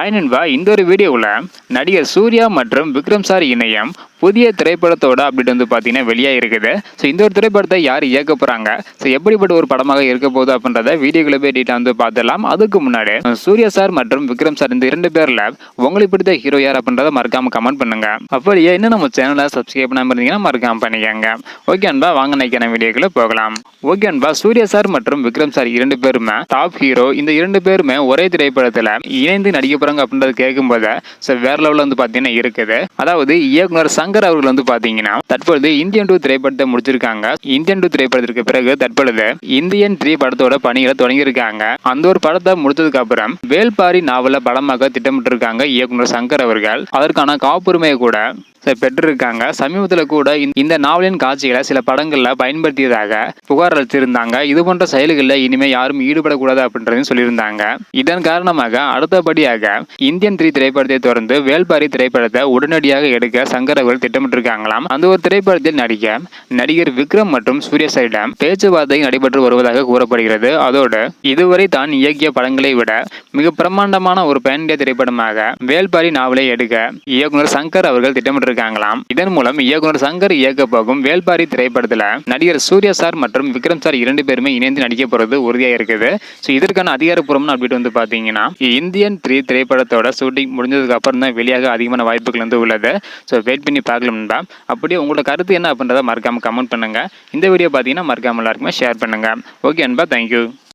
Hi நண்பா இந்த ஒரு வீடியோவில் நடிகர் சூர்யா மற்றும் விக்ரம் சார் இணையம் புதிய திரைப்படத்தோட அப்டேட் வந்து பார்த்தீங்கன்னா வெளியாக இருக்குது. ஸோ இந்த ஒரு திரைப்படத்தை யார் இயக்க போகிறாங்க ஸோ எப்படிப்பட்ட ஒரு படமாக இருக்க போகுது அப்படின்றத வீடியோக்குள்ள போய் டீட்டெயில் வந்து பார்த்துடலாம். அதுக்கு முன்னாடி சூர்யா சார் மற்றும் விக்ரம் சார் இந்த இரண்டு பேரில் உங்களுக்கு பிடித்த ஹீரோ யார் அப்படின்றத மறக்காம கமெண்ட் பண்ணுங்க. அப்படியே இன்னும் நம்ம சேனலை சப்ஸ்கிரைப் பண்ணாமல் இருந்தீங்கன்னா மறக்காம பண்ணிக்கோங்க. ஓகே அன்பா வாங்க நினைக்கிற வீடியோக்குள்ள போகலாம். ஓகே அன்பா சூர்யா சார் மற்றும் விக்ரம் சார் இரண்டு பேருமே டாப் ஹீரோ இந்த இரண்டு பேருமே ஒரே திரைப்படத்தில் இணைந்து நடிக்க போறாங்க அப்படின்றது கேட்கும்போது ஸோ வேற லெவலில் வந்து பார்த்தீங்கன்னா இருக்குது. அதாவது இயக்குனர் சங்கர் அவர்கள் வந்து பாத்தீங்கன்னா தற்பொழுது இந்தியன் டூ திரைப்படத்தை முடிச்சிருக்காங்க. இந்தியன் டூ திரைப்படத்திற்கு பிறகு தற்பொழுது இந்தியன் த்ரீ படத்தோட பணிகளை தொடங்கியிருக்காங்க. அந்த ஒரு படத்தை முடிச்சதுக்கு அப்புறம் வேல்பாரி நாவல படமாக திட்டமிட்டு இருக்காங்க இயக்குனர் சங்கர் அவர்கள். அதற்கான காப்புரிமையை கூட பெற்றிருக்காங்க சமீபத்தில் கூட இந்த- நாவலின் காட்சிகளை சில படங்களில் பயன்படுத்தியதாக புகார் அளித்திருந்தாங்க இது போன்ற செயல்களில் இனிமேல் யாரும் ஈடுபடக்கூடாது அப்படின்றதையும் சொல்லியிருந்தாங்க. இதன் காரணமாக அடுத்தபடியாக இந்தியன் த்ரீ திரைப்படத்தை தொடர்ந்து வேல்பாரி திரைப்படத்தை உடனடியாக எடுக்க சங்கர் அவர்கள் திட்டமிட்டிருக்காங்களாம். அந்த ஒரு திரைப்படத்தில் நடிக்க நடிகர் விக்ரம் மற்றும் சூர்யா பேச்சுவார்த்தை நடைபெற்று வருவதாக கூறப்படுகிறது. அதோடு இதுவரை தான் இயக்கிய படங்களை விட மிக பிரம்மாண்டமான ஒரு பேன் திரைப்படமாக வேல்பாரி நாவலை எடுக்க இயக்குனர் சங்கர் அவர்கள் திட்டமிட்டிருக்காங்களாம் இதன் மூலம் இயக்குனர் சங்கர் இயக்க போகும் வேல்பாரி திரைப்படத்துல நடிகர் சூர்யா சார் மற்றும் விக்ரம் சார் இரண்டு பேருமே இணைந்து நடிக்க போறது உறுதியா இருக்குது. ஸோ இதற்கான அதிகாரப்பூர்வமான அப்டேட் வந்து பாத்தீங்கன்னா இந்தியன் த்ரீ திரைப்படத்தோட ஷூட்டிங் முடிஞ்சதுக்கு அப்புறம் தான் வெளியாக அதிகமான வாய்ப்புகள் வந்து உள்ளது. ஸோ வெயிட் பண்ணி பார்க்கலாம்டா அப்படியே உங்களோட கருத்து என்ன அப்படின்றத மறக்காம கமெண்ட் பண்ணுங்க. இந்த வீடியோ பார்த்தீங்கன்னா மறக்காம எல்லாருக்குமே ஷேர் பண்ணுங்க. ஓகே அன்பா தேங்க்யூ